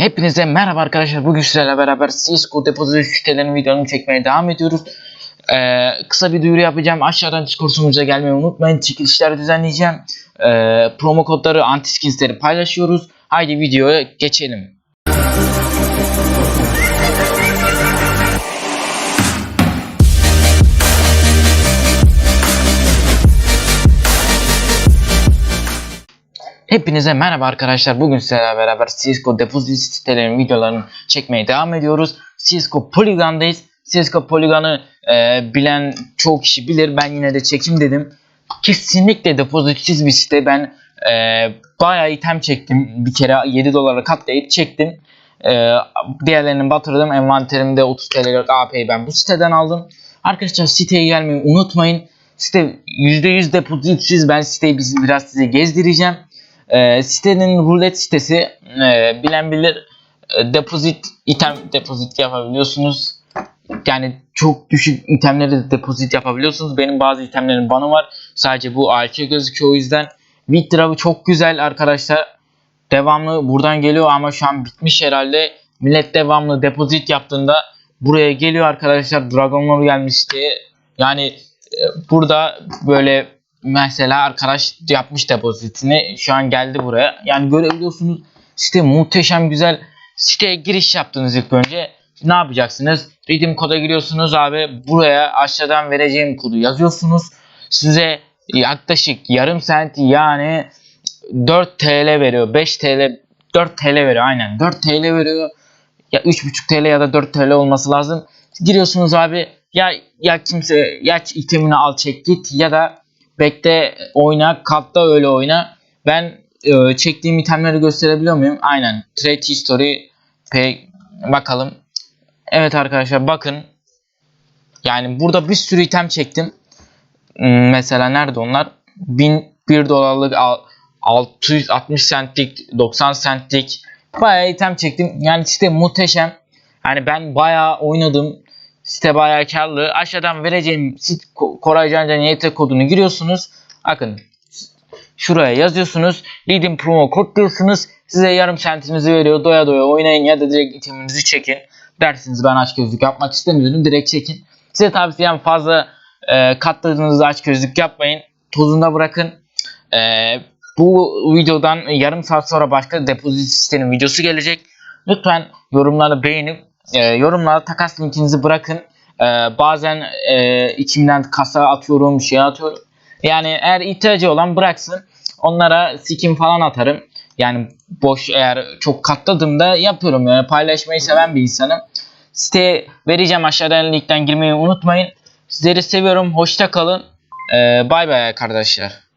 Hepinize merhaba arkadaşlar. Bugün sizlerle beraber CSGO depozito sitelerinin videolarını çekmeye devam ediyoruz. Ee, kısa bir duyuru yapacağım. Aşağıdan Discord'umuza gelmeyi unutmayın. Çekilişler düzenleyeceğim. Ee, promo kodları, antiskinsleri paylaşıyoruz. Haydi videoya geçelim. Hepinize merhaba arkadaşlar. Bugün sizlerle beraber CSGO depozito sitelerinin videolarını çekmeye devam ediyoruz. CSGO Polygon'dayız. CSGO Polygon'ı e, bilen çoğu kişi bilir. Ben yine de çekim dedim. Kesinlikle depozitsiz bir site. Ben e, bayağı item çektim. Bir kere 7 dolara katlayıp çektim. E, diğerlerini batırdım. Envanterimde 30 TL'lik AP'yi ben bu siteden aldım. Arkadaşlar siteye gelmeyi unutmayın. Site %100 depozitsiz. Ben siteyi biraz size gezdireceğim. E, sitenin rulet sitesi e, bilen bilir e, depozit item depozit yapabiliyorsunuz. Yani çok düşük itemleri de depozit yapabiliyorsunuz. Benim bazı itemlerim bana var. Sadece bu ALK gözüküyor o yüzden. Withdraw'ı çok güzel arkadaşlar. Devamlı buradan geliyor ama şu an bitmiş herhalde. Millet devamlı depozit yaptığında buraya geliyor arkadaşlar. Dragonlar gelmişti. Yani e, burada böyle mesela arkadaş yapmış depozitini şu an geldi buraya. Yani görebiliyorsunuz site muhteşem güzel. Siteye giriş yaptınız ilk önce. Ne yapacaksınız? Redeem koda giriyorsunuz abi. Buraya aşağıdan vereceğim kodu yazıyorsunuz. Size yaklaşık yarım saat yani 4 TL veriyor. 5 TL 4 TL veriyor aynen. 4 TL veriyor. Ya 3,5 TL ya da 4 TL olması lazım. Giriyorsunuz abi. Ya ya kimse ya itemini al çek git ya da bekle oyna katta öyle oyna. Ben e, çektiğim itemleri gösterebiliyor muyum? Aynen. Trade history pay bakalım. Evet arkadaşlar bakın. Yani burada bir sürü item çektim. Hmm, Mesela nerede onlar? 1001 dolarlık al- 660 centlik 90 centlik bayağı item çektim. Yani site muhteşem. Yani ben bayağı oynadım. Site bayağı karlı. Aşağıdan vereceğim sit Koray Cancan YT kodunu giriyorsunuz. Bakın şuraya yazıyorsunuz. Leading promo kod diyorsunuz. Size yarım centinizi veriyor. Doya doya oynayın ya da direkt iteminizi çekin. Dersiniz ben aç gözlük yapmak istemiyorum. Direkt çekin. Size tavsiyem fazla e, katladığınızda aç gözlük yapmayın. Tozunda bırakın. E, bu videodan yarım saat sonra başka depozit sistemi videosu gelecek. Lütfen yorumları beğenip e, yorumlara takas linkinizi bırakın. E, bazen e, içimden kasa atıyorum, şey atıyorum. Yani eğer ihtiyacı olan bıraksın. Onlara skin falan atarım. Yani boş eğer çok katladığımda yapıyorum. Yani paylaşmayı seven bir insanım. Siteye vereceğim aşağıdan linkten girmeyi unutmayın. Sizleri seviyorum. Hoşça kalın. Ee, bay bay arkadaşlar.